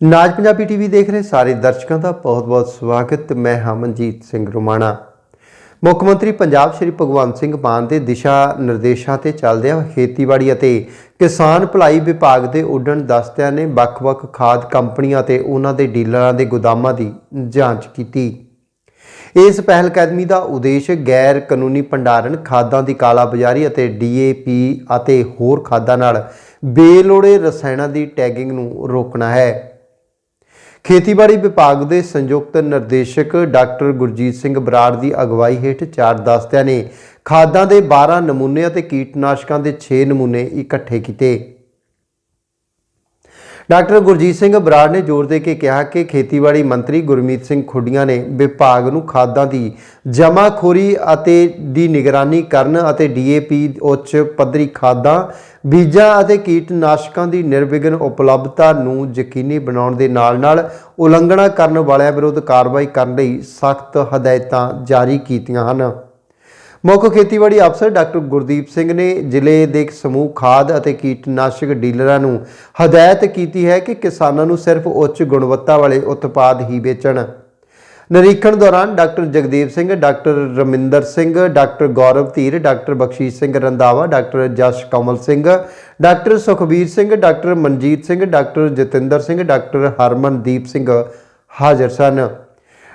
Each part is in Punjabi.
ਨਾਜ ਪੰਜਾਬੀ ਟੀਵੀ ਦੇਖ ਰਹੇ ਸਾਰੇ ਦਰਸ਼ਕਾਂ ਦਾ ਬਹੁਤ-ਬਹੁਤ ਸਵਾਗਤ ਮੈਂ ਹਮਨਜੀਤ ਸਿੰਘ ਰੁਮਾਣਾ। ਮੁੱਖ ਮੰਤਰੀ ਪੰਜਾਬ ਸ਼੍ਰੀ ਭਗਵੰਤ ਸਿੰਘ ਮਾਨ ਦੇ ਦਿਸ਼ਾ ਨਿਰਦੇਸ਼ਾਂ ਤੇ ਚੱਲਦਿਆਂ ਖੇਤੀਬਾੜੀ ਅਤੇ ਕਿਸਾਨ ਭਲਾਈ ਵਿਭਾਗ ਦੇ ਉੱਡਣ ਦਸਤਿਆਂ ਨੇ ਵੱਖ-ਵੱਖ ਖਾਦ ਕੰਪਨੀਆਂ ਤੇ ਉਹਨਾਂ ਦੇ ਡੀਲਰਾਂ ਦੇ ਗੋਦਾਮਾਂ ਦੀ ਜਾਂਚ ਕੀਤੀ। ਇਸ ਪਹਿਲ ਕਦਮੀ ਦਾ ਉਦੇਸ਼ ਗੈਰ ਕਾਨੂੰਨੀ ਭੰਡਾਰਨ ਖਾਦਾਂ ਦੀ ਕਾਲਾਬਾਜ਼ਾਰੀ ਅਤੇ ਡੀਏਪੀ ਅਤੇ ਹੋਰ ਖਾਦਾਂ ਨਾਲ ਬੇਲੋੜੇ ਰਸਾਇਣਾਂ ਦੀ ਟੈਗਿੰਗ ਨੂੰ ਰੋਕਣਾ ਹੈ। ਖੇਤੀਬਾੜੀ ਵਿਭਾਗ ਦੇ ਸੰਯੁਕਤ ਨਿਰਦੇਸ਼ਕ ਡਾਕਟਰ ਗੁਰਜੀਤ ਸਿੰਘ ਬਰਾੜ ਦੀ ਅਗਵਾਈ ਹੇਠ ਚਾਰ ਦਸਤਿਆਂ ਨੇ ਖਾਦਾਂ ਦੇ 12 ਨਮੂਨੇ ਅਤੇ ਕੀਟਨਾਸ਼ਕਾਂ ਦੇ 6 ਨਮੂਨੇ ਇਕੱਠੇ ਕੀਤੇ। ਡਾਕਟਰ ਗੁਰਜੀਤ ਸਿੰਘ ਬਰਾੜ ਨੇ ਜ਼ੋਰ ਦੇ ਕੇ ਕਿਹਾ ਕਿ ਖੇਤੀਬਾੜੀ ਮੰਤਰੀ ਗੁਰਮੀਤ ਸਿੰਘ ਖੁੱਡੀਆਂ ਨੇ ਵਿਭਾਗ ਨੂੰ ਖਾਦਾਂ ਦੀ ਜਮਾਖੋਰੀ ਅਤੇ ਦੀ ਨਿਗਰਾਨੀ ਕਰਨ ਅਤੇ ਡੀਏਪੀ ਉੱਚ ਪੱਧਰੀ ਖਾਦਾਂ, ਬੀਜਾਂ ਅਤੇ ਕੀਟਨਾਸ਼ਕਾਂ ਦੀ ਨਿਰਵਿਘਨ ਉਪਲਬਧਤਾ ਨੂੰ ਯਕੀਨੀ ਬਣਾਉਣ ਦੇ ਨਾਲ-ਨਾਲ ਉਲੰਘਣਾ ਕਰਨ ਵਾਲਿਆਂ ਵਿਰੁੱਧ ਕਾਰਵਾਈ ਕਰਨ ਲਈ ਸਖਤ ਹਦਾਇਤਾਂ ਜਾਰੀ ਕੀਤੀਆਂ ਹਨ। ਮੁੱਖ ਖੇਤੀਬਾੜੀ ਅਫਸਰ ਡਾਕਟਰ ਗੁਰਦੀਪ ਸਿੰਘ ਨੇ ਜ਼ਿਲ੍ਹੇ ਦੇ ਸਮੂਹ ਖਾਦ ਅਤੇ ਕੀਟਨਾਸ਼ਕ ਡੀਲਰਾਂ ਨੂੰ ਹਦਾਇਤ ਕੀਤੀ ਹੈ ਕਿ ਕਿਸਾਨਾਂ ਨੂੰ ਸਿਰਫ ਉੱਚ ਗੁਣਵੱਤਾ ਵਾਲੇ ਉਤਪਾਦ ਹੀ ਵੇਚਣ। ਨਿਰੀਖਣ ਦੌਰਾਨ doctor Jagdeep Singh, doctor Raminder Singh, doctor Gaurav Dhir, doctor Bakhshish Singh Randhawa, doctor Jash Kamal Singh, doctor Sukhbir Singh, doctor Manjit Singh, doctor Jatinder Singh, doctor Harmandeep Singh ਹਾਜ਼ਰ ਸਨ।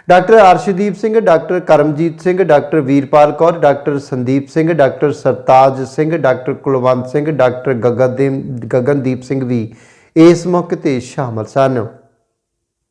Doctor Arshdeep Singh, doctor Karamjit Singh, doctor Veerpal Kaur, doctor Sandeep Singh, doctor Sartaj Singh, doctor Kulwant Singh, doctor Gagandeep Gagandeep Singh ਵੀ ਇਸ ਮੌਕੇ ਤੇ ਸ਼ਾਮਲ ਸਨ।